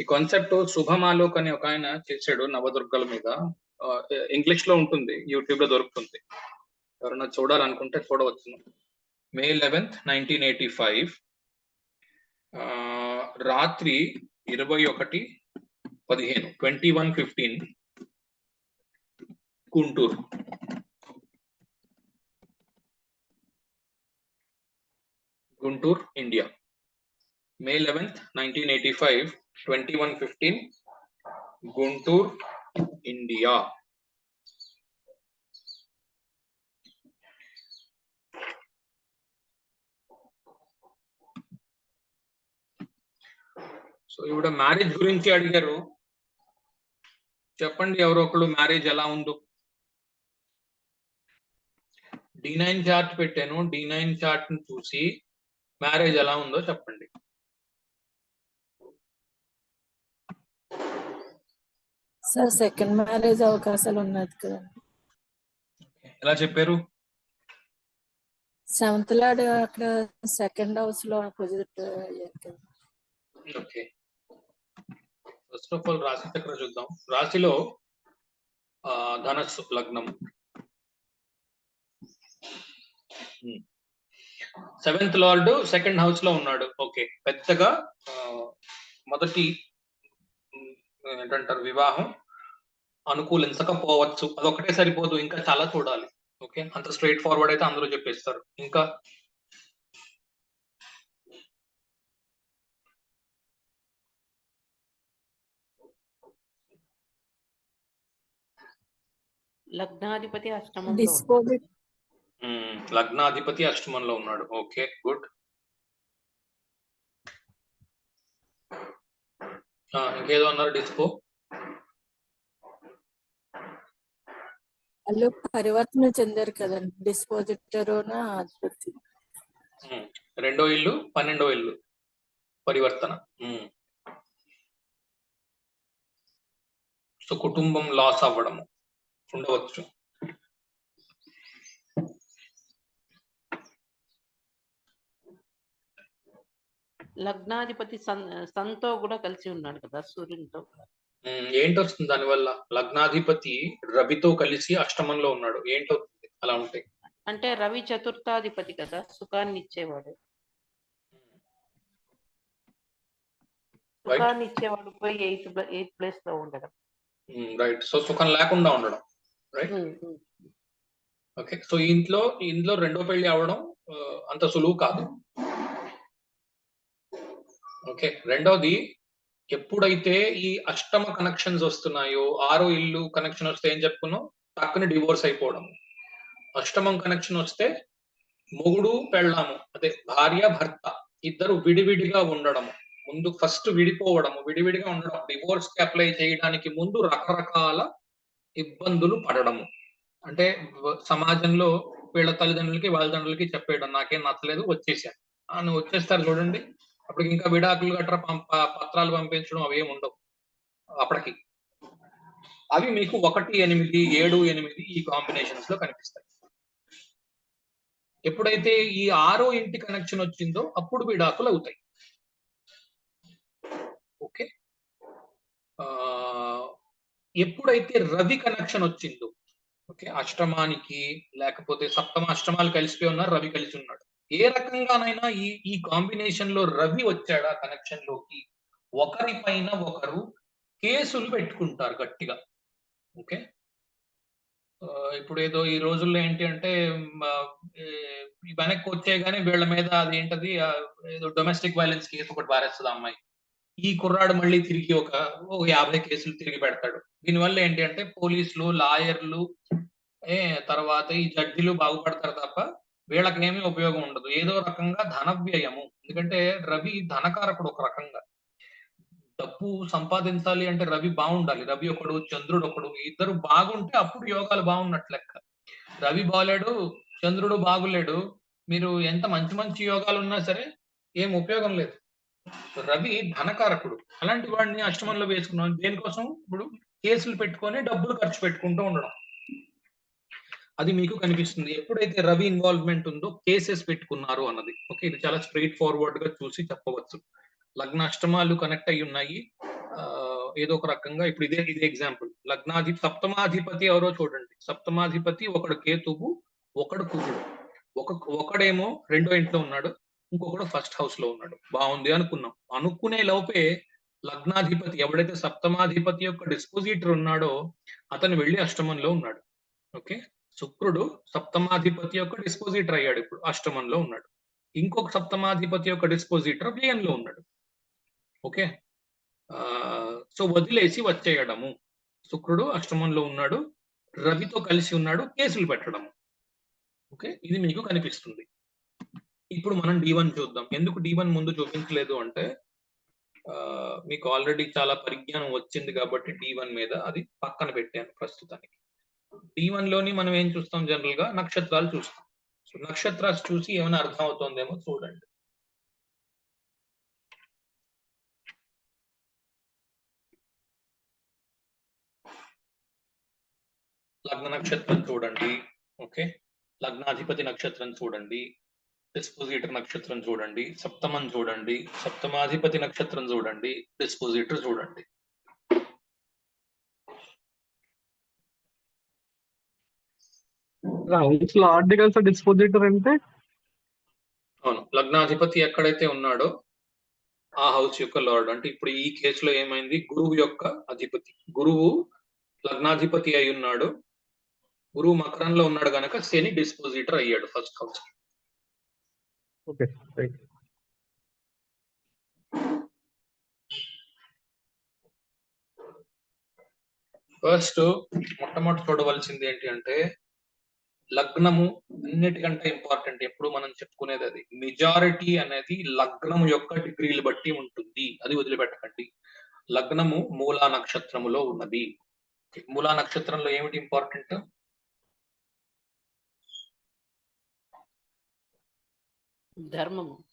ఈ కాన్సెప్ట్ శుభమాలోక్ అని ఒక ఆయన చేశాడు నవదుర్గల మీద. ఇంగ్లీష్లో ఉంటుంది యూట్యూబ్లో దొరుకుతుంది. ఎవరైనా చూడాలనుకుంటే చూడవచ్చు. May eleventh nineteen eighty five రాత్రి ఇరవై ఒకటి పదిహేను twenty one fifteen Guntur. Guntur India May eleventh nineteen eighty five twenty one fifteen Guntur India so ఇవిడ మ్యారేజ్ గురించి అడిగారు. చెప్పండి ఎవరో ఒకళ్ళు మ్యారేజ్ ఎలా ఉందో. డి నైన్ చార్ట్ పెట్టాను. డి నైన్ చార్ట్ని చూసి మ్యారేజ్ ఎలా ఉందో చెప్పండి. సార్ సెకండ్ మ్యారేజ్ అవకాశాలు ఉన్నది కదండి ఎలా చెప్పారు? సెవెంత్ లాడ్ అక్కడ సెకండ్ హౌస్లో అపోజిట్ అయ్యారు కదా. ఓకే. ఫస్ట్ ఆఫ్ ఆల్ రాశి చక్ర చూద్దాం. రాశిలో ధనస్సు లగ్నం. సెవెంత్ లార్డ్ సెకండ్ హౌస్లో ఉన్నాడు. ఓకే. పెద్దగా మొదటి ఏంటంటారు వివాహం అనుకూలించకపోవచ్చు అదొకటే సరిపోదు. ఇంకా చాలా చూడాలి. ఓకే? అంత స్ట్రైట్ ఫార్వర్డ్ అయితే అందరూ చెప్పేస్తారు. ఇంకా లగ్నాధిపతి అష్టమంలో లగ్నాధిపతి అష్టమంలో ఉన్నాడు. ఓకే. గుడ్. ఇంకేదో అన్నారు డిస్కో. వాళ్ళు పరివర్తన చెందారు కదండి. డిస్పోజిటర్ రెండో ఇల్లు పన్నెండో ఇల్లు. పరివర్తన. సో కుటుంబం లాస్ అవ్వడము. ఉండవచ్చు. లగ్నాధిపతి సన్ సన్తో కూడా కలిసి ఉన్నాడు కదా సూర్యునితో. ఉమ్, ఏంటొస్తుంది దానివల్ల? లగ్నాధిపతి రవితో కలిసి అష్టమంలో ఉన్నాడు. ఏంటవుతుంది అలా ఉంటే. అంటే రవి చతుర్థాధిపతి కదా సుఖాన్ని ఇచ్చేవాడు. సుఖాన్ని ఇచ్చేవాడు పోయి ఎయిత్ ఎయిత్ ప్లేస్లో ఉండడం రైట్ సో సుఖం లేకుండా ఉండడం. రైట్. ఓకే సో ఇంట్లో ఇంట్లో రెండో పెళ్ళి అవడం అంత సులువు కాదు. ఓకే. రెండోది ఎప్పుడైతే ఈ అష్టమ కనెక్షన్స్ వస్తున్నాయో ఆరో ఇల్లు కనెక్షన్ వస్తే ఏం చెప్పుకున్నాం? పక్కన డివోర్స్ అయిపోవడం అష్టమం కనెక్షన్ వస్తే మొగుడు పెళ్ళాము అదే భార్య భర్త ఇద్దరు విడివిడిగా ఉండడము. ముందు ఫస్ట్ విడిపోవడము విడివిడిగా ఉండడం. డివోర్స్కి అప్లై చేయడానికి ముందు రకరకాల ఇబ్బందులు పడడము. అంటే సమాజంలో వీళ్ళ తల్లిదండ్రులకి వాళ్ళ తండ్రులకి చెప్పేయడం నాకేం నచ్చలేదు వచ్చేసాను అని నువ్వు వచ్చేస్తారు చూడండి. అప్పటికి ఇంకా విడాకులు గట్రా పత్రాలు పంపించడం అవి ఏమి ఉండవు. అప్పటికి. అవి మీకు ఒకటి ఎనిమిది ఏడు ఎనిమిది ఈ కాంబినేషన్స్లో కనిపిస్తాయి. ఎప్పుడైతే ఈ ఆరో ఇంటి కనెక్షన్ వచ్చిందో అప్పుడు విడాకులు అవుతాయి. ఓకే? ఆ, ఎప్పుడైతే రవి కనెక్షన్ వచ్చిందో ఓకే అష్టమానికి లేకపోతే సప్తమ అష్టమాలు కలిసిపోయి ఉన్నారు రవి కలిసి ఉన్నాడు. ఏ రకంగానైనా ఈ ఈ కాంబినేషన్లో రవి వచ్చాడు ఆ కనెక్షన్లోకి ఒకరిపైన ఒకరు కేసులు పెట్టుకుంటారు గట్టిగా. ఓకే? ఇప్పుడు ఏదో ఈ రోజుల్లో ఏంటి అంటే వెనక్కి వచ్చే గానీ వీళ్ళ మీద అది ఏంటది ఏదో డొమెస్టిక్ వైలెన్స్ కేసు ఒకటి పారేస్తుంది అమ్మాయి. ఈ కుర్రాడు మళ్ళీ తిరిగి ఒక ఒక యాభై కేసులు తిరిగి పెడతాడు. దీనివల్ల ఏంటి అంటే పోలీసులు లాయర్లు తర్వాత ఈ జడ్జిలు బాగుపడతారు తప్ప వీళ్ళకి ఏమీ ఉపయోగం ఉండదు. ఏదో రకంగా ధన వ్యయము ఎందుకంటే రవి ధనకారకుడు ఒక రకంగా. డబ్బు సంపాదించాలి అంటే రవి బాగుండాలి. రవి ఒకడు చంద్రుడు ఒకడు. ఇద్దరు బాగుంటే అప్పుడు యోగాలు బాగున్నట్లు లెక్క. రవి బాలేడు చంద్రుడు బాగులేడు. మీరు ఎంత మంచి మంచి యోగాలు ఉన్నా సరే ఏం ఉపయోగం లేదు. రవి ధనకారకుడు. అలాంటి వాడిని అష్టమంలో వేసుకున్నాం. దేనికోసం? ఇప్పుడు కేసులు పెట్టుకొని డబ్బులు ఖర్చు పెట్టుకుంటూ ఉండడం. అది మీకు కనిపిస్తుంది. ఎప్పుడైతే రవి ఇన్వాల్వ్మెంట్ ఉందో కేసెస్ పెట్టుకున్నారు అన్నది. ఓకే ఇది చాలా స్ట్రైట్ ఫార్వర్డ్గా చూసి చెప్పవచ్చు. లగ్న అష్టమాలు కనెక్ట్ అయి ఉన్నాయి. ఆ, ఏదో ఒక రకంగా ఇప్పుడు ఇదే ఇదే ఎగ్జాంపుల్ లగ్నాధి సప్తమాధిపతి ఎవరో చూడండి. సప్తమాధిపతి ఒకడు కేతువు ఒకడు కుజుడు. ఒక ఒకడేమో రెండో ఇంట్లో ఉన్నాడు ఇంకొకడు ఫస్ట్ హౌస్లో ఉన్నాడు. బాగుంది అనుకున్నాం. అనుకునే లోపే లగ్నాధిపతి ఎవడైతే సప్తమాధిపతి యొక్క డిస్పోజిటర్ ఉన్నాడో అతను వెళ్ళి అష్టమంలో ఉన్నాడు. ఓకే శుక్రుడు సప్తమాధిపతి యొక్క డిస్పోజిటర్ అయ్యాడు ఇప్పుడు అష్టమంలో ఉన్నాడు. ఇంకొక సప్తమాధిపతి యొక్క డిస్పోజిటర్ వ్యయంలో ఉన్నాడు. ఓకే? సో వదిలేసి వచ్చేయడము. శుక్రుడు అష్టమంలో ఉన్నాడు రవితో కలిసి ఉన్నాడు కేసులు పెట్టడము. ఓకే? ఇది మీకు కనిపిస్తుంది. ఇప్పుడు మనం డి వన్ చూద్దాం. ఎందుకు డి వన్ ముందు చూపించలేదు అంటే మీకు ఆల్రెడీ చాలా పరిజ్ఞానం వచ్చింది కాబట్టి డి వన్ మీద అది పక్కన పెట్టాను ప్రస్తుతానికి. డి వన్లోని మనం ఏం చూస్తాం జనరల్గా? నక్షత్రాలు చూస్తాం. సో నక్షత్రాలు చూసి ఏమైనా అర్థం అవుతుందేమో చూడండి. లగ్న నక్షత్రం చూడండి. ఓకే లగ్నాధిపతి నక్షత్రం చూడండి. డిస్పోజిటర్ నక్షత్రం చూడండి. సప్తమం చూడండి. సప్తమాధిపతి నక్షత్రం చూడండి. డిస్పోజిటర్ చూడండి. హౌస్లో ఆర్టికల్స్ డిస్పోజిటర్ అంటే? అవును. లగ్నాధిపతి ఎక్కడైతే ఉన్నాడో ఆ హౌస్ యొక్క లార్డ్. అంటే ఇప్పుడు ఈ కేసులో ఏమైంది? గురువు యొక్క అధిపతి గురువు లగ్నాధిపతి అయి ఉన్నాడు. గురువు మకరంలో ఉన్నాడు గనక శని డిస్పోజిటర్ అయ్యాడు ఫస్ట్ హౌస్. ఓకే ఫస్ట్ మొట్టమొదటి చూడవలసింది ఏంటి అంటే లగ్నము అన్నిటికంటే ఇంపార్టెంట్ ఎప్పుడు మనం చెప్పుకునేది అది. మెజారిటీ అనేది లగ్నము యొక్క డిగ్రీలు బట్టి ఉంటుంది. అది వదిలిపెట్టకండి. లగ్నము మూలా నక్షత్రములో ఉన్నది. మూలా నక్షత్రంలో ఏమిటి ఇంపార్టెంట్ ధర్మము.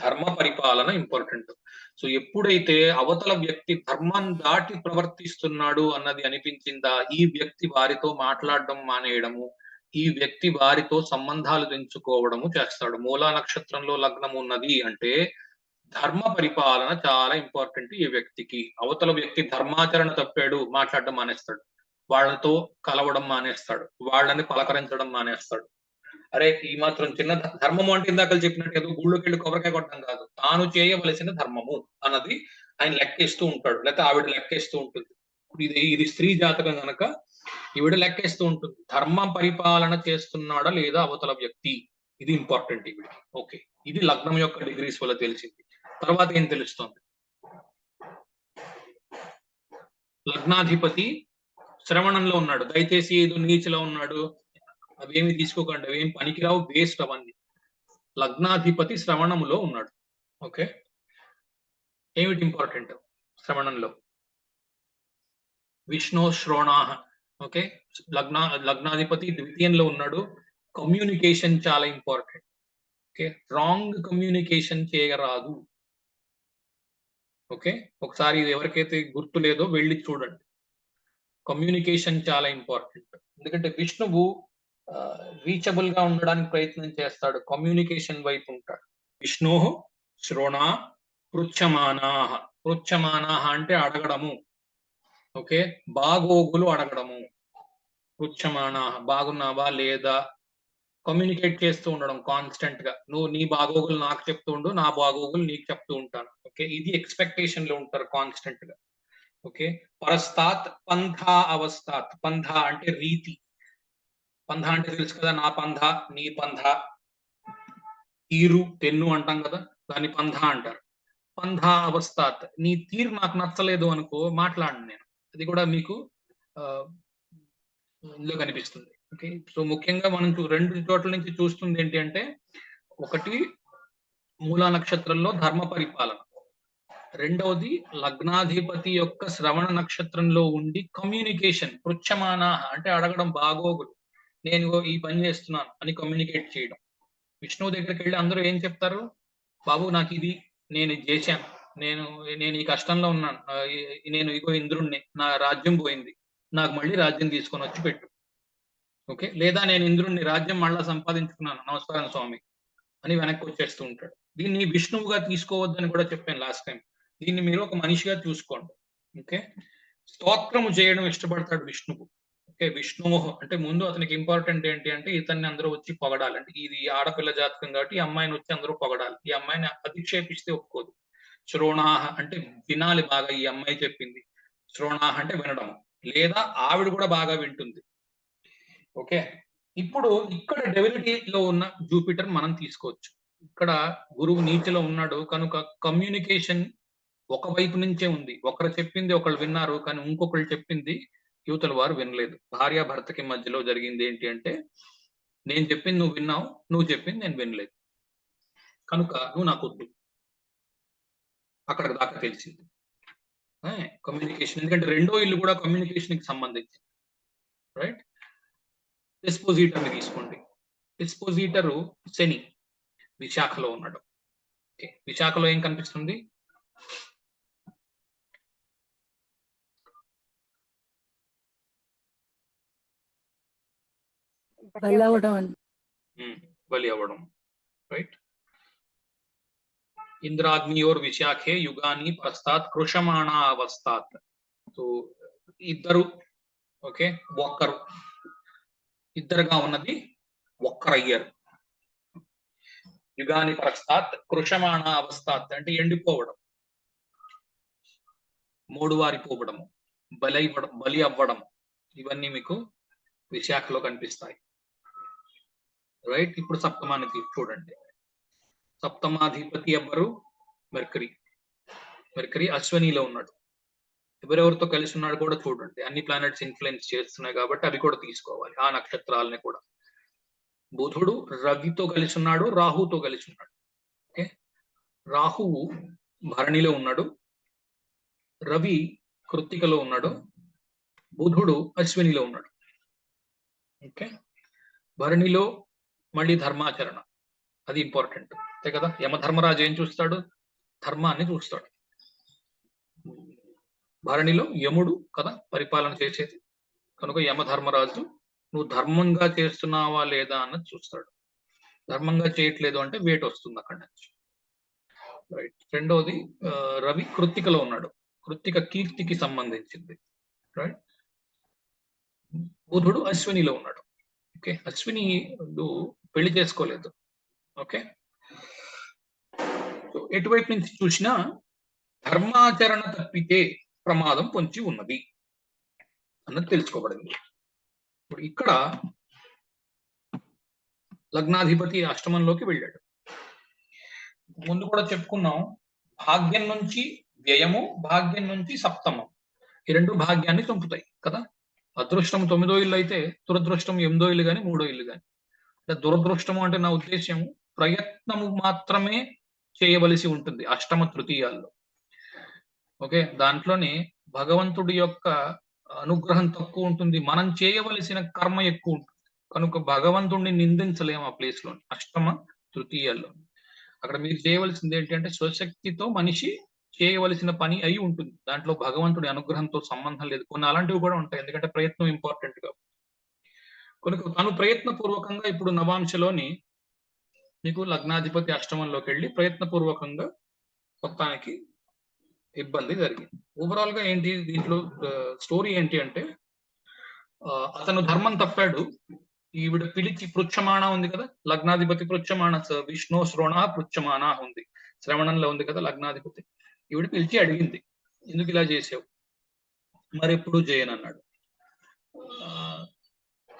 ధర్మ పరిపాలన ఇంపార్టెంట్ సో ఎప్పుడైతే అవతల వ్యక్తి ధర్మం దాటి ప్రవర్తిస్తున్నాడు అన్నది అనిపించిందా? ఈ వ్యక్తి వారితో మాట్లాడడం మానేయడము ఈ వ్యక్తి వారితో సంబంధాలు తెంచుకోవడము చేస్తాడు. మూలా నక్షత్రంలో లగ్నం ఉన్నది అంటే ధర్మ పరిపాలన చాలా ఇంపార్టెంట్ ఈ వ్యక్తికి. అవతల వ్యక్తి ధర్మాచరణ తప్పాడు మాట్లాడడం మానేస్తాడు. వాళ్ళతో కలవడం మానేస్తాడు. వాళ్ళని పలకరించడం మానేస్తాడు. అరే ఈ మాత్రం చిన్న ధర్మము అంటే ఇందాక చెప్పినట్టు ఏదో గుళ్ళోకి వెళ్ళి కొబ్బరికాయ కొట్టడం కాదు. తాను చేయవలసిన ధర్మము అన్నది ఆయన లెక్కేస్తూ ఉంటాడు. లేకపోతే ఆవిడ లెక్కేస్తూ ఉంటుంది. ఇది ఇది స్త్రీ జాతకం గనక ఈవిడ లెక్కేస్తూ ఉంటుంది. ధర్మ పరిపాలన చేస్తున్నాడా లేదా అవతల వ్యక్తి? ఇది ఇంపార్టెంట్ ఈవిడ. ఓకే. ఇది లగ్నం యొక్క డిగ్రీస్ వల్ల తెలిసింది. తర్వాత ఏం తెలుస్తుంది? లగ్నాధిపతి శ్రవణంలో ఉన్నాడు. దయచేసి ఏదో నీచలో ఉన్నాడు. అవేమి తీసుకోకండి. అవేం పనికిరావు. వేస్ట్ అవన్నీ. లగ్నాధిపతి శ్రవణములో ఉన్నాడు. ఓకే. ఏమిటి ఇంపార్టెంట్ శ్రవణంలో. విష్ణు శ్రోణాహ ఓకే? లగ్న లగ్నాధిపతి ద్వితీయంలో ఉన్నాడు. కమ్యూనికేషన్ చాలా ఇంపార్టెంట్ ఓకే? రాంగ్ కమ్యూనికేషన్ చేయరాదు. ఓకే? ఒకసారి ఇది ఎవరికైతే గుర్తు లేదో వెళ్ళి చూడండి. కమ్యూనికేషన్ చాలా ఇంపార్టెంట్ ఎందుకంటే విష్ణువు రీచబుల్గా ఉండడానికి ప్రయత్నం చేస్తాడు. కమ్యూనికేషన్ వైపు ఉంటాడు. విష్ణు శ్రోణ పృచ్చమానాహ పృచ్చమానాహ అంటే అడగడము. ఓకే? బాగోగులు అడగడము. పృచ్ఛమానాహ బాగున్నావా లేదా? కమ్యూనికేట్ చేస్తూ ఉండడం కాన్స్టెంట్గా. నువ్వు నీ బాగోగులు నాకు చెప్తూ ఉండు నా బాగోగులు నీకు చెప్తూ ఉంటాను. ఓకే? ఇది ఎక్స్పెక్టేషన్లో ఉంటారు కాన్స్టెంట్గా. ఓకే? పరస్తాత్ పంథా అవస్థాత్. పంథ అంటే రీతి. పంధ అంటే తెలుసు కదా నా పంధ నీ పంధ తీరు తెన్ను అంటాం కదా దాన్ని పంధ అంటారు. పంధా అవస్థాత్. నీ తీరు నాకు నచ్చలేదు అనుకో మాట్లాడను నేను. అది కూడా మీకు ఆ, ఇందులో కనిపిస్తుంది. ఓకే? సో ముఖ్యంగా మనం రెండు చోట్ల నుంచి చూస్తుంది ఏంటి అంటే ఒకటి మూలా నక్షత్రంలో ధర్మ పరిపాలన. రెండవది లగ్నాధిపతి యొక్క శ్రవణ నక్షత్రంలో ఉండి కమ్యూనికేషన్ పృచ్ఛమాన అంటే అడగడం బాగోగులు. నేను ఈ పని చేస్తున్నాను అని కమ్యూనికేట్ చేయడం. విష్ణువు దగ్గరికి వెళ్ళి అందరూ ఏం చెప్తారు? బాబు నాకు ఇది నేను చేశాను. నేను నేను ఈ కష్టంలో ఉన్నాను. నేను ఇగో ఇంద్రుణ్ణి. నా రాజ్యం పోయింది. నాకు మళ్ళీ రాజ్యం తీసుకొని వచ్చి పెట్టు. ఓకే? లేదా నేను ఇంద్రుణ్ణి రాజ్యం మళ్ళా సంపాదించుకున్నాను. నమస్కారం స్వామి. అని వెనక్కి వచ్చేస్తూ ఉంటాడు. దీన్ని విష్ణువుగా తీసుకోవద్దని కూడా చెప్పాను లాస్ట్ టైం దీన్ని మీరు ఒక మనిషిగా చూసుకోండి. ఓకే? స్తోత్రము చేయడం ఇష్టపడతాడు విష్ణువు. ఓకే? విష్ణువు అంటే ముందు అతనికి ఇంపార్టెంట్ ఏంటి అంటే ఇతన్ని అందరూ వచ్చి పొగడాలి. అంటే ఇది ఆడపిల్ల జాతకం కాబట్టి ఈ అమ్మాయిని వచ్చి అందరూ పొగడాలి. ఈ అమ్మాయిని అధిక్షేపిస్తే ఒప్పుకోదు. శ్రోణాహ అంటే వినాలి బాగా ఈ అమ్మాయి చెప్పింది. శ్రోణాహ అంటే వినడం లేదా ఆవిడ కూడా బాగా వింటుంది. ఓకే? ఇప్పుడు ఇక్కడ డెవిలిటీలో ఉన్న జూపిటర్ మనం తీసుకోవచ్చు. ఇక్కడ గురువు నీతిలో ఉన్నాడు కనుక కమ్యూనికేషన్ ఒక వైపు నుంచే ఉంది. ఒకరు చెప్పింది ఒకళ్ళు విన్నారు కానీ ఇంకొకళ్ళు చెప్పింది యువతల వారు వినలేదు. భార్య భర్తకి మధ్యలో జరిగింది ఏంటి అంటే నేను చెప్పింది నువ్వు విన్నావు నువ్వు చెప్పింది నేను వినలేదు. కనుక నువ్వు నాకు వద్దు. అక్కడ దాకా తెలిసింది. కమ్యూనికేషన్ ఎందుకంటే రెండో ఇల్లు కూడా కమ్యూనికేషన్కి సంబంధించింది. రైట్ డిస్పోజిటర్ని తీసుకోండి. డిస్పోజిటరు శని విశాఖలో ఉన్నాడు. ఓకే విశాఖలో ఏం కనిపిస్తుంది? బలి అవ్వడం రైట్ ఇంద్రాగ్నియోర్ విశాఖే యుగాని ప్రస్తాత్ కృషమాణ అవస్థాత్ సో ఇద్దరు ఓకే ఒక్కరు ఇద్దరుగా ఉన్నది ఒక్కరయ్యారు యుగాని ప్రస్తాత్ కృషమాణ అవస్థాత్ అంటే ఎండిపోవడం మూడు వారిపోవడము బలి బలి అవ్వడం ఇవన్నీ మీకు విశాఖలో కనిపిస్తాయి రైట్ ఇప్పుడు సప్తమానికి చూడండి సప్తమాధిపతి ఎవ్వరు మెర్కరీ. మెర్కరీ అశ్వనిలో ఉన్నాడు. ఎవరెవరితో కలిసి ఉన్నాడు కూడా చూడండి. అన్ని ప్లానెట్స్ ఇన్ఫ్లుయెన్స్ చేస్తున్నాయి కాబట్టి అవి కూడా తీసుకోవాలి. ఆ నక్షత్రాలని కూడా. బుధుడు రవితో కలిసి ఉన్నాడు రాహుతో కలిసి ఉన్నాడు. ఓకే? రాహువు భరణిలో ఉన్నాడు. రవి కృత్తికలో ఉన్నాడు. బుధుడు అశ్వినిలో ఉన్నాడు. ఓకే? భరణిలో మళ్ళీ ధర్మాచరణ. అది ఇంపార్టెంట్. అంతే కదా? యమధర్మరాజు ఏం చూస్తాడు? ధర్మాన్ని చూస్తాడు. భరణిలో యముడు కదా పరిపాలన చేసేది. కనుక యమధర్మరాజు నువ్వు ధర్మంగా చేస్తున్నావా లేదా? అన్నది చూస్తాడు. ధర్మంగా చేయట్లేదు అంటే వేట్ వస్తుంది అక్కడి నుంచి. రైట్ రెండవది రవి కృత్తికలో ఉన్నాడు. కృత్తిక కీర్తికి సంబంధించింది. రైట్ బుధుడు అశ్వినిలో ఉన్నాడు. ఓకే అశ్విని పెళ్ళి చేసుకోలేదు. ఓకే. ఎటువైపు నుంచి చూసినా ధర్మాచరణ తప్పితే ప్రమాదం పొంచి ఉన్నది అన్నది తెలుసుకోబడింది. ఇప్పుడు ఇక్కడ లగ్నాధిపతి అష్టమంలోకి వెళ్ళాడు. ముందు కూడా చెప్పుకున్నాం భాగ్యం నుంచి వ్యయము భాగ్యం నుంచి సప్తమం. ఈ రెండు భాగ్యాన్ని చంపుతాయి కదా. అదృష్టం తొమ్మిదో ఇల్లు అయితే దురదృష్టం ఎనిమిదో ఇల్లు కానీ మూడో ఇల్లు కానీ అంటే దురదృష్టము అంటే నా ఉద్దేశం ప్రయత్నము మాత్రమే చేయవలసి ఉంటుంది అష్టమ తృతీయాల్లో. ఓకే? దాంట్లోనే భగవంతుడి యొక్క అనుగ్రహం తక్కువ ఉంటుంది. మనం చేయవలసిన కర్మ ఎక్కువ ఉంటుంది. కనుక భగవంతుడిని నిందించలేము ఆ ప్లేస్లోని అష్టమ తృతీయాల్లో. అక్కడ మీరు చేయవలసింది ఏంటంటే స్వశక్తితో మనిషి చేయవలసిన పని అయి ఉంటుంది. దాంట్లో భగవంతుడి అనుగ్రహంతో సంబంధం లేదు. కొన్ని అలాంటివి కూడా ఉంటాయి. ఎందుకంటే ప్రయత్నం ఇంపార్టెంట్గా కనుక తను ప్రయత్నపూర్వకంగా ఇప్పుడు నవాంశలోని మీకు లగ్నాధిపతి అష్టమంలోకి వెళ్ళి ప్రయత్నపూర్వకంగా మొత్తానికి ఇబ్బంది జరిగింది. ఓవరాల్గా ఏంటి? దీంట్లో స్టోరీ ఏంటి అంటే అతను ధర్మం తప్పాడు. ఈవిడ పిలిచి పృచ్ఛమాణ ఉంది కదా? లగ్నాధిపతి పృచ్ఛమాణ విష్ణు శ్రోణ పృచ్ఛమాణ ఉంది. శ్రవణంలో ఉంది కదా లగ్నాధిపతి. ఈవిడ పిలిచి అడిగింది. ఎందుకు ఇలా చేసావు? మరి ఎప్పుడు అన్నాడు.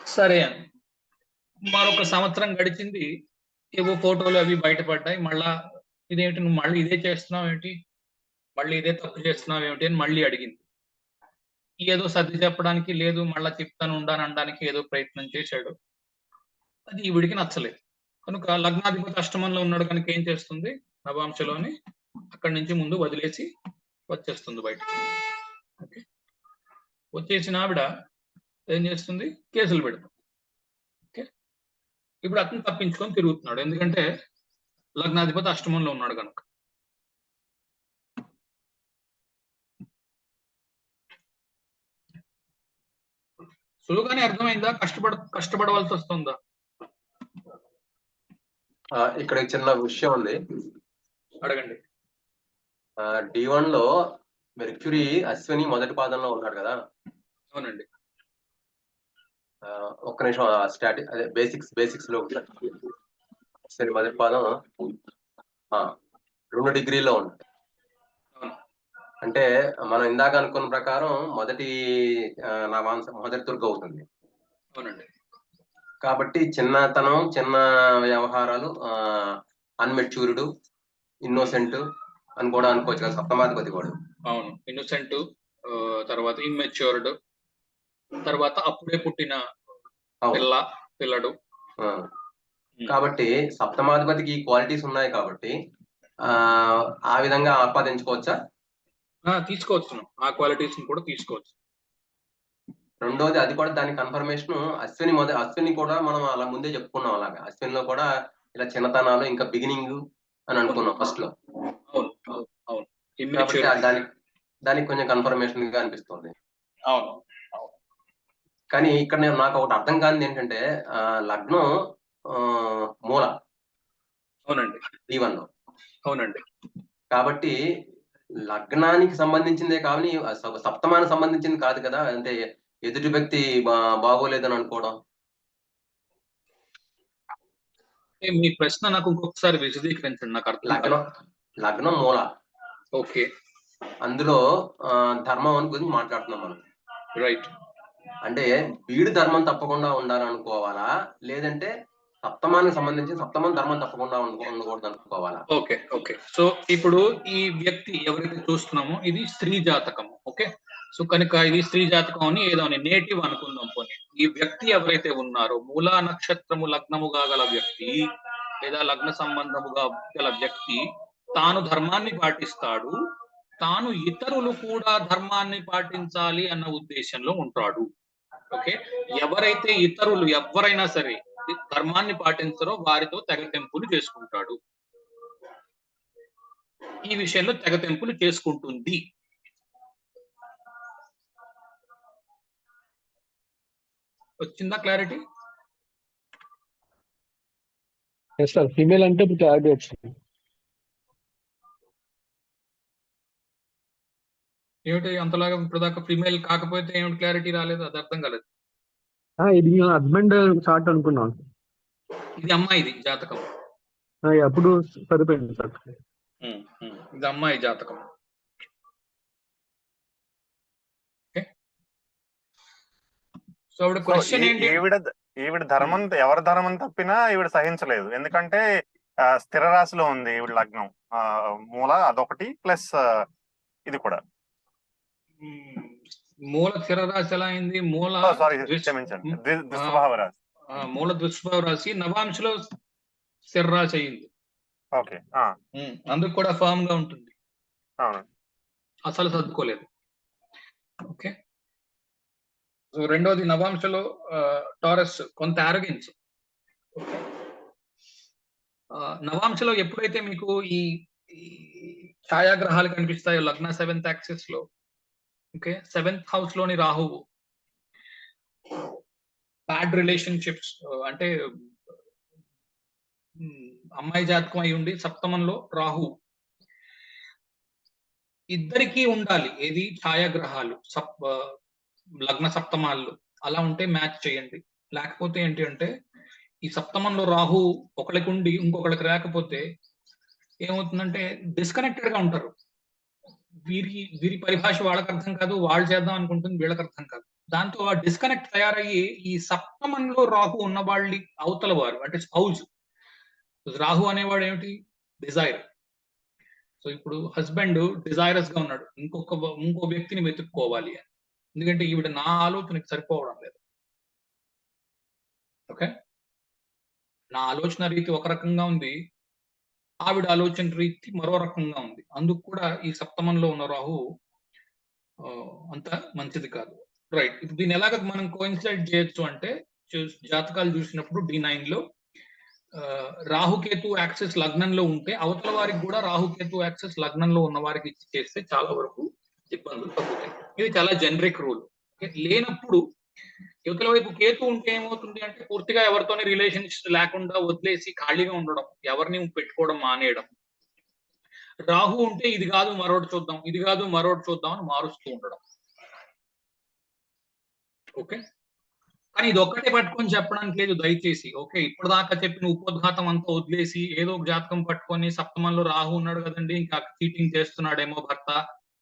సరే అని. మరొక సంవత్సరం గడిచింది. ఏవో ఫోటోలు అవి బయటపడ్డాయి. మళ్ళా ఇదేంటి నువ్వు మళ్ళీ ఇదే చేస్తున్నావు ఏంటి? మళ్ళీ ఇదే తప్పు చేస్తున్నావు ఏమిటి అని మళ్ళీ అడిగింది. ఏదో సర్ది చెప్పడానికి లేదు మళ్ళా చెప్తాను ఉండాను అనడానికి ఏదో ప్రయత్నం చేశాడు. అది ఈవిడికి నచ్చలేదు. కనుక లగ్నాధిపతి అష్టమంలో ఉన్నాడు కనుక ఏం చేస్తుంది? నవాంశలోని అక్కడి నుంచి ముందు వదిలేసి వచ్చేస్తుంది బయటకు. ఓకే. వచ్చేసిన ఆవిడ ఏం చేస్తుంది? కేసులు పెడుతుంది. ఇప్పుడు అతను తప్పించుకొని తిరుగుతున్నాడు. ఎందుకంటే లగ్నాధిపతి అష్టమంలో ఉన్నాడు కనుక సులువుగానే అర్థమైందా? కష్టపడ కష్టపడవలసి వస్తుందా? ఇక్కడ చిన్న విషయం ఉంది. అడగండి. డి వన్లో మెర్క్యూరీ అశ్విని మొదటి పాదంలో ఉన్నాడు కదా? అవునండి. ఒక్క నిమిషం స్టాటి అదే బేసిక్స్ బేసిక్స్లో అశ్విని మొదటి పాదం. ఆ, రెండు డిగ్రీలో అవును అంటే మనం ఇందాక అనుకున్న ప్రకారం మొదటి ఆ, నవాంశ మొదటి దుర్గ అవుతుంది. అవునండి. కాబట్టి చిన్నతనం చిన్న వ్యవహారాలు అన్మెచ్యూర్డ్ ఇన్నోసెంట్ అని కూడా అనుకోవచ్చు కదా సప్తమాధిపతి కూడా అవును. ఇన్నోసెంట్ తర్వాత ఇమ్మెచ్యూర్డ్ తర్వాత అప్పుడే పుట్టిన. పిల్ల పిల్లడు. కాబట్టి సప్తమాధిపతికి ఈ క్వాలిటీస్ ఉన్నాయి కాబట్టి ఆ విధంగా ఆపాదించుకోవచ్చా? తీసుకోవచ్చు. ఆ క్వాలిటీస్ కూడా తీసుకోవచ్చు. రెండోది అది కూడా దాని కన్ఫర్మేషన్ అశ్విని మొద అశ్విని కూడా మనం అలా ముందే చెప్పుకున్నాం అలాగా. అశ్వినిలో కూడా ఇలా చిన్నతనాలు ఇంకా బిగినింగ్ అని అనుకున్నాం ఫస్ట్లో దానికి కొంచెం కన్ఫర్మేషన్గా అనిపిస్తుంది. అవును. కానీ ఇక్కడ నేను నాకు ఒకటి అర్థం కానిది ఏంటంటే లగ్నం మూల. అవునండి. ఈ వన్లో అవునండి. కాబట్టి లగ్నానికి సంబంధించిందే స- సప్తమానికి సంబంధించింది కాదు కదా అంటే ఎదుటి వ్యక్తి బా బాగోలేదని అనుకోవడం. మీ ప్రశ్న నాకు ఇంకొకసారి విశదీకరించండి నాకు అర్థం లగ్నం లగ్నం మూల. ఓకే. అందులో ధర్మం గురించి మాట్లాడుతున్నాం మనం. రైట్. అంటే వీడు ధర్మం తప్పకుండా ఉండాలనుకోవాలా లేదంటే సప్తమానికి సంబంధించి సప్తమం ధర్మం తప్పకుండా ఉండకూడదు అనుకోవాలా? Okay okay. సో ఇప్పుడు ఈ వ్యక్తి ఎవరైతే చూస్తున్నామో ఇది స్త్రీ జాతకం ఓకే? సో కనుక ఇది స్త్రీ జాతకం అని ఏదో అని నేటివ్ అనుకుందాం పోనీ. ఈ వ్యక్తి ఎవరైతే ఉన్నారో మూలా నక్షత్రము లగ్నముగా గల వ్యక్తి లేదా లగ్న సంబంధముగా గల వ్యక్తి తాను ధర్మాన్ని పాటిస్తాడు తాను ఇతరులు కూడా ధర్మాన్ని పాటించాలి అన్న ఉద్దేశంలో ఉంటాడు. ఓకే. ఎవరైతే ఇతరులు ఎవరైనా సరే ధర్మాన్ని పాటించరో వారితో తెగతెంపులు చేసుకుంటాడు. ఈ విషయంలో తెగతెంపులు చేసుకుంటుంది. వచ్చిందా క్లారిటీ? ఎస్ సార్ ఫీమేల్ అంటే ఇప్పుడు క్లారిటీ వచ్చింది. ఏమిటి? అంతలాగా ఇప్పటిదాకా ఫీమేల్ కాకపోతే ఏమిటి? క్లారిటీ రాలేదు. అది అర్థం కాలేదు. ఆ, ఇది హస్బెండ్ చార్ట్ అనుకున్నాను ఇది అమ్మాయిది జాతకం. ఆ, అప్పుడు సరిపోయింది సార్. ఇది అమ్మాయి జాతకం. ఓకే. సో ఆవిడ సో క్వశ్చన్ ఈ- ఏంటి? ఈవిడ ఈవిడ ధర్మం ఎవరి ధర్మం తప్పినా ఈవిడ సహించలేదు. ఎందుకంటే స్థిర రాశిలో ఉంది ఈవిడ లగ్నం. మూల అదొకటి ప్లస్ ఇది కూడా. మూల స్థిర రాశి ఎలా అయింది? మూల ఆ, మూల దుష్భావ రాశి నవాంశలో స్థిర రాశి అయింది అందుకు కూడా ఫామ్గా ఉంటుంది. అసలు సర్దుకోలేదు. ఓకే. సో రెండోది నవాంశలో టారస్ కొంత ఆరోగెన్స్ నవాంశలో ఎప్పుడైతే మీకు ఈ ఈ ఛాయాగ్రహాలు కనిపిస్తాయో లగ్న సెవెంత్ యాక్సిస్లో ఓకే సెవెంత్ హౌస్లోని రాహువు. బ్యాడ్ రిలేషన్షిప్స్ uh, అంటే అమ్మాయి జాతకం అయి ఉండి సప్తమంలో రాహు ఇద్దరికీ ఉండాలి ఏది? ఛాయాగ్రహాలు సప్ లగ్న సప్తమాల్లో. అలా ఉంటే మ్యాచ్ చేయండి. లేకపోతే ఏంటి అంటే ఈ సప్తమంలో రాహు ఒకరికి ఉండి ఇంకొకరికి లేకపోతే ఏమవుతుందంటే డిస్కనెక్టెడ్గా ఉంటారు. వీరి వీరి పరిభాష వాళ్ళకి అర్థం కాదు వాళ్ళు చేద్దాం అనుకుంటుంది వీళ్ళకి అర్థం కాదు. దాంతో ఆ డిస్కనెక్ట్ తయారయ్యి ఈ సప్తమంలో రాహు ఉన్న వాళ్ళి అవతల వారు అంటే స్పౌజ్. రాహు అనేవాడు ఏమిటి? డిజైర్ సో ఇప్పుడు హస్బెండ్ డిజైరస్గా ఉన్నాడు. ఇంకొక ఇంకో వ్యక్తిని వెతుక్కోవాలి అని. ఎందుకంటే ఈవిడ నా ఆలోచనకి సరిపోవడం లేదు. ఓకే? నా ఆలోచన రీతి ఒక రకంగా ఉంది. ఆవిడ ఆలోచన రీతి మరో రకంగా ఉంది. అందుకు కూడా ఈ సప్తమంలో ఉన్న రాహు ఆ, అంత మంచిది కాదు. రైట్ ఇప్పుడు దీన్ని ఎలాగ మనం కోయిన్సైడ్ చేయొచ్చు అంటే జాతకాలు చూసినప్పుడు డి నైన్లో ఆ, రాహుకేతు యాక్సెస్ లగ్నంలో ఉంటే అవతల వారికి కూడా రాహుకేతు యాక్సెస్ లగ్నంలో ఉన్న వారికి ఇచ్చి చేస్తే చాలా వరకు ఇబ్బందులు తగ్గుతాయి. ఇది చాలా జనరిక్ రూల్. లేనప్పుడు యువతల వైపు కేతు ఉంటే ఏమవుతుంది అంటే పూర్తిగా ఎవరితోనే రిలేషన్స్ లేకుండా వదిలేసి ఖాళీగా ఉండడం ఎవరిని పెట్టుకోవడం మానేయడం. రాహు ఉంటే ఇది కాదు మరోటి చూద్దాం ఇది కాదు మరోటి చూద్దాం అని మారుస్తూ ఉండడం. ఓకే? కానీ ఇది ఒక్కటే పట్టుకొని చెప్పడానికి లేదు దయచేసి. ఓకే ఇప్పటిదాకా చెప్పిన ఉపోద్ఘాతం అంతా వదిలేసి ఏదో ఒక జాతకం పట్టుకొని సప్తమంలో రాహు ఉన్నాడు కదండి ఇంకా చీటింగ్ చేస్తున్నాడేమో భర్త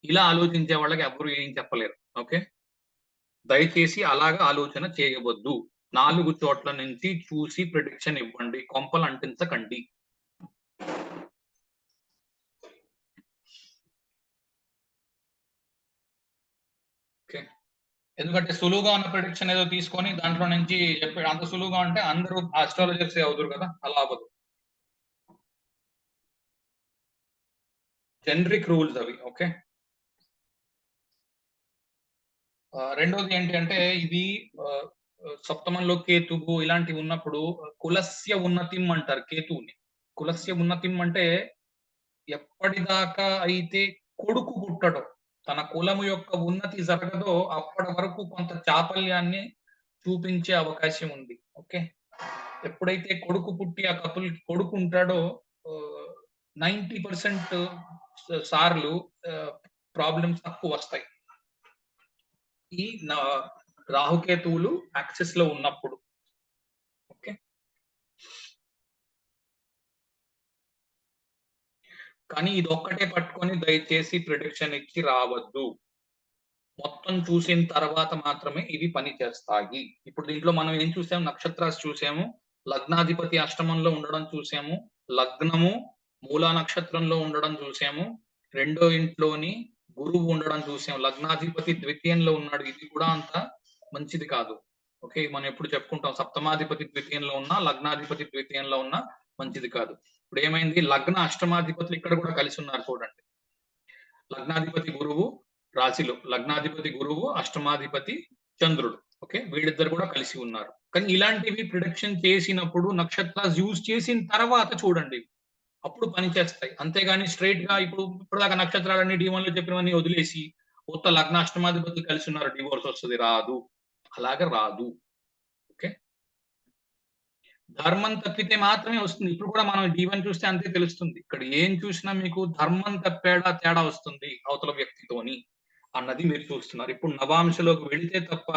ఇలా ఆలోచించే వాళ్ళకి ఎవరు ఏం చెప్పలేరు. ఓకే? దయచేసి అలాగా ఆలోచన చేయవద్దు. నాలుగు చోట్ల నుంచి చూసి ప్రిడిక్షన్ ఇవ్వండి. కొంపలు అంటించకండి. ఓకే. ఎందుకంటే సులువుగా ఉన్న ప్రిడిక్షన్ ఏదో తీసుకొని దాంట్లో నుంచి చెప్పి అంత సులువుగా అంటే అందరూ ఆస్ట్రాలజర్స్ అవుతారు కదా? అలా అవ్వదు. జనరిక్ రూల్స్ అవి ఓకే ఆ, రెండోది ఏంటి అంటే ఇది సప్తమంలో కేతువు ఇలాంటివి ఉన్నప్పుడు కులస్య ఉన్నతిం అంటారు కేతువుని. కులస్య ఉన్నతిం అంటే ఎప్పటిదాకా అయితే కొడుకు పుట్టడో తన కులము యొక్క ఉన్నతి జరగదో అప్పటి వరకు కొంత చాపల్యాన్ని చూపించే అవకాశం ఉంది. ఓకే? ఎప్పుడైతే కొడుకు పుట్టి ఆ కపుల్ కొడుకు ఉంటాడో నైంటీ పర్సెంట్ సార్లు ప్రాబ్లమ్స్ తక్కువ వస్తాయి. ఈ రాహుకేతువులు యాక్సెస్లో ఉన్నప్పుడు. ఓకే? కానీ ఇది ఒక్కటే పట్టుకొని దయచేసి ప్రిడిక్షన్ ఇచ్చి రావద్దు. మొత్తం చూసిన తర్వాత మాత్రమే ఇవి పని చేస్తాయి. ఇప్పుడు దీంట్లో మనం ఏం చూసాము నక్షత్రాలు చూసాము. లగ్నాధిపతి అష్టమంలో ఉండడం చూసాము. లగ్నము మూలా నక్షత్రంలో ఉండడం చూసాము. రెండో ఇంట్లోని గురువు ఉండడం చూసాం. లగ్నాధిపతి ద్వితీయంలో ఉన్నాడు. ఇది కూడా అంత మంచిది కాదు. ఓకే? మనం ఎప్పుడు చెప్పుకుంటాం సప్తమాధిపతి ద్వితీయంలో ఉన్నా లగ్నాధిపతి ద్వితీయంలో ఉన్నా మంచిది కాదు. ఇప్పుడు ఏమైంది? లగ్న అష్టమాధిపతులు ఇక్కడ కూడా కలిసి ఉన్నారు చూడండి. లగ్నాధిపతి గురువు రాశిలో లగ్నాధిపతి గురువు అష్టమాధిపతి చంద్రుడు. ఓకే? వీళ్ళిద్దరు కూడా కలిసి ఉన్నారు. కానీ ఇలాంటివి ప్రిడక్షన్ చేసినప్పుడు నక్షత్రాలు యూజ్ చేసిన తర్వాత చూడండి. అప్పుడు పనిచేస్తాయి. అంతేగాని స్ట్రైట్గా ఇప్పుడు ఇప్పటిదాకా నక్షత్రాలన్నీ డివన్లో చెప్పినవన్నీ వదిలేసి కొత్త లగ్న అష్టమాధిపతులు కలిసి ఉన్నారు. డివోర్స్ వస్తుంది రాదు. అలాగ రాదు. ఓకే? ధర్మం తప్పితే మాత్రమే వస్తుంది. ఇప్పుడు కూడా మనం డివన్ చూస్తే అంతే తెలుస్తుంది. ఇక్కడ ఏం చూసినా మీకు ధర్మం తప్పేడా తేడా వస్తుంది అవతల వ్యక్తితోని అన్నది మీరు చూస్తున్నారు. ఇప్పుడు నవాంశలోకి వెళితే తప్ప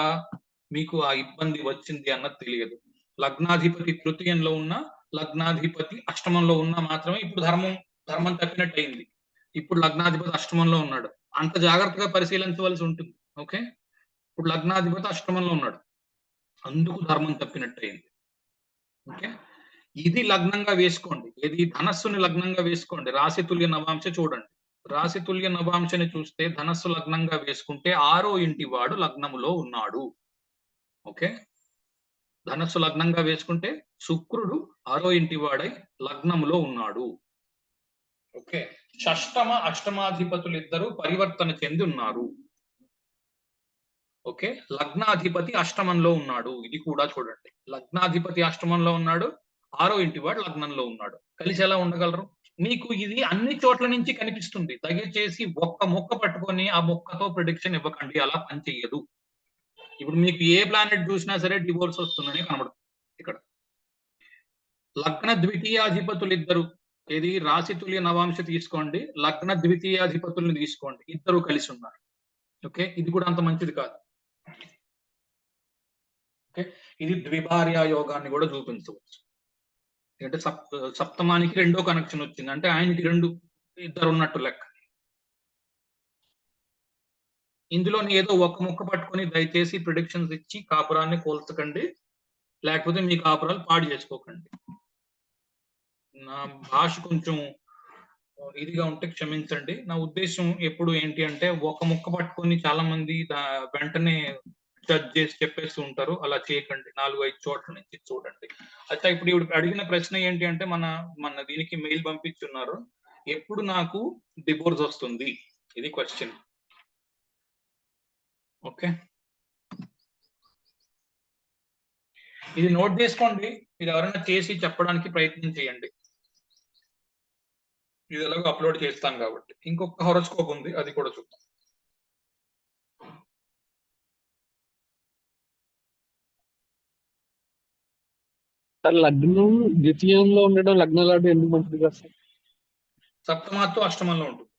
మీకు ఆ ఇబ్బంది వచ్చింది అన్నది తెలియదు. లగ్నాధిపతి తృతీయంలో ఉన్న లగ్నాధిపతి అష్టమంలో ఉన్న మాత్రమే ఇప్పుడు ధర్మం ధర్మం తప్పినట్టు అయింది ఇప్పుడు లగ్నాధిపతి అష్టమంలో ఉన్నాడు. అంత జాగ్రత్తగా పరిశీలించవలసి ఉంటుంది. ఓకే? ఇప్పుడు లగ్నాధిపతి అష్టమంలో ఉన్నాడు. అందుకు ధర్మం తప్పినట్టు అయింది ఓకే? ఇది లగ్నంగా వేసుకోండి. ఇది ధనస్సుని లగ్నంగా వేసుకోండి. రాశి తుల్య నవాంశ చూడండి. రాశి తుల్య నవాంశని చూస్తే ధనస్సు లగ్నంగా వేసుకుంటే ఆరో ఇంటి వాడు లగ్నములో ఉన్నాడు. ఓకే? ధనస్సు లగ్నంగా వేసుకుంటే శుక్రుడు ఆరో ఇంటి వాడై లగ్నములో ఉన్నాడు. ఓకే. షష్టమ అష్టమాధిపతులు ఇద్దరు పరివర్తన చెంది ఉన్నారు. ఓకే. లగ్నాధిపతి అష్టమంలో ఉన్నాడు. ఇది కూడా చూడండి. లగ్నాధిపతి అష్టమంలో ఉన్నాడు ఆరో ఇంటి వాడు లగ్నంలో ఉన్నాడు. కలిసి ఎలా ఉండగలరు? మీకు ఇది అన్ని చోట్ల నుంచి కనిపిస్తుంది. దయచేసి ఒక్క మొక్క పట్టుకొని ఆ మొక్కతో ప్రిడిక్షన్ ఇవ్వకండి. అలా పని చెయ్యదు ఇప్పుడు మీకు ఏ ప్లానెట్ చూసినా సరే డివోర్స్ వస్తుందని కనబడుతుంది. ఇక్కడ. లగ్న ద్వితీయాధిపతులు ఇద్దరు ఏది? రాశి తుల్య నవాంశ తీసుకోండి. లగ్న ద్వితీయాధిపతుల్ని తీసుకోండి. ఇద్దరు కలిసి ఉన్నారు. ఓకే? ఇది కూడా అంత మంచిది కాదు. ఓకే? ఇది ద్విభార్య యోగాన్ని కూడా చూపించవచ్చు. అంటే సప్ సప్తమానికి రెండో కనెక్షన్ వచ్చింది. అంటే ఆయనకి రెండు ఇద్దరు ఉన్నట్టు లెక్క. ఇందులోని ఏదో ఒక ముక్క పట్టుకొని దయచేసి ప్రిడిక్షన్స్ ఇచ్చి కాపురాన్ని కోల్చకండి. లేకపోతే మీ కాపురాలు పాడు చేసుకోకండి. నా భాష కొంచెం ఇదిగా ఉంటే క్షమించండి. నా ఉద్దేశం ఎప్పుడు ఏంటి అంటే ఒక ముక్క పట్టుకొని చాలా మంది వెంటనే జడ్జ్ చేసి చెప్పేస్తూ ఉంటారు. అలా చేయకండి. నాలుగు ఐదు చోట్ల నుంచి చూడండి. అయితే ఇప్పుడు ఇప్పుడు అడిగిన ప్రశ్న ఏంటి అంటే మన మన దీనికి మెయిల్ పంపించున్నారు. ఎప్పుడు నాకు డివోర్స్ వస్తుంది? ఇది క్వశ్చన్ ఓకే. ఇది నోట్ చేసుకోండి. మీరు ఎవరైనా చేసి చెప్పడానికి ప్రయత్నం చేయండి. ఇది ఎలాగో అప్లోడ్ చేస్తాను కాబట్టి. ఇంకొక హొరస్కోప్ ఉంది అది కూడా చూద్దాం. సార్ లగ్నం ద్వితీయంలో ఉండడం లగ్న లాంటి ఎందుకు మంచిది కదా సార్? సప్తమాత్తు అష్టమంలో ఉంటుంది.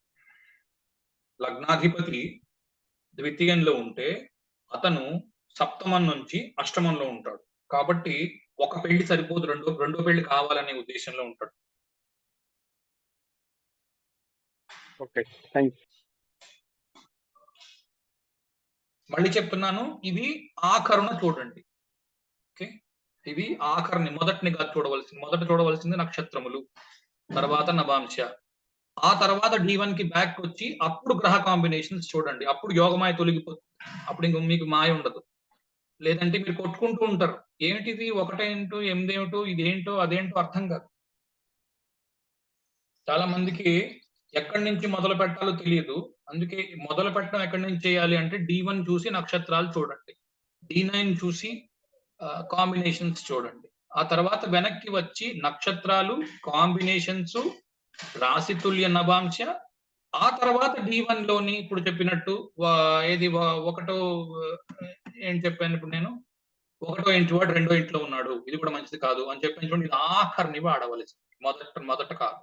లగ్నాధిపతి ద్వితీయంలో ఉంటే అతను సప్తమం నుంచి అష్టమంలో ఉంటాడు. కాబట్టి ఒక పెళ్ళి సరిపోదు రెండో రెండో పెళ్ళి కావాలనే ఉద్దేశంలో ఉంటాడు. ఓకే థ్యాంక్ మళ్ళీ చెప్తున్నాను ఇవి ఆఖరున చూడండి. ఓకే ఇవి ఆఖరిని మొదటిని కాదు చూడవలసింది మొదట చూడవలసింది నక్షత్రములు తర్వాత నవాంశ ఆ తర్వాత డి వన్కి బ్యాక్ వచ్చి అప్పుడు గ్రహ కాంబినేషన్స్ చూడండి. అప్పుడు యోగమాయ తొలగిపోతుంది అప్పుడు ఇంక మీకు మాయ ఉండదు. లేదంటే మీరు కొట్టుకుంటూ ఉంటారు. ఏమిటిది? ఒకటేంటో ఎనిమిదేమిటో ఇదేంటో? అదేంటో అర్థం కాదు. చాలా మందికి ఎక్కడి నుంచి మొదలు పెట్టాలో తెలియదు. అందుకే మొదలు పెట్టడం ఎక్కడి నుంచి చేయాలి అంటే డి వన్ చూసి నక్షత్రాలు చూడండి. డి నైన్ చూసి కాంబినేషన్స్ చూడండి. ఆ తర్వాత వెనక్కి వచ్చి నక్షత్రాలు కాంబినేషన్స్ రాశితుల్య నభాంశ. ఆ తర్వాత డి వన్లోని ఇప్పుడు చెప్పినట్టు ఏది ఒకటో ఏం చెప్పాను ఇప్పుడు నేను? ఒకటో ఇంటి వాడు రెండో ఇంట్లో ఉన్నాడు. ఇది కూడా మంచిది కాదు అని చెప్పిన చూడండి ఇది ఆఖరిని వాడవలసింది. మొదట మొదట కాదు.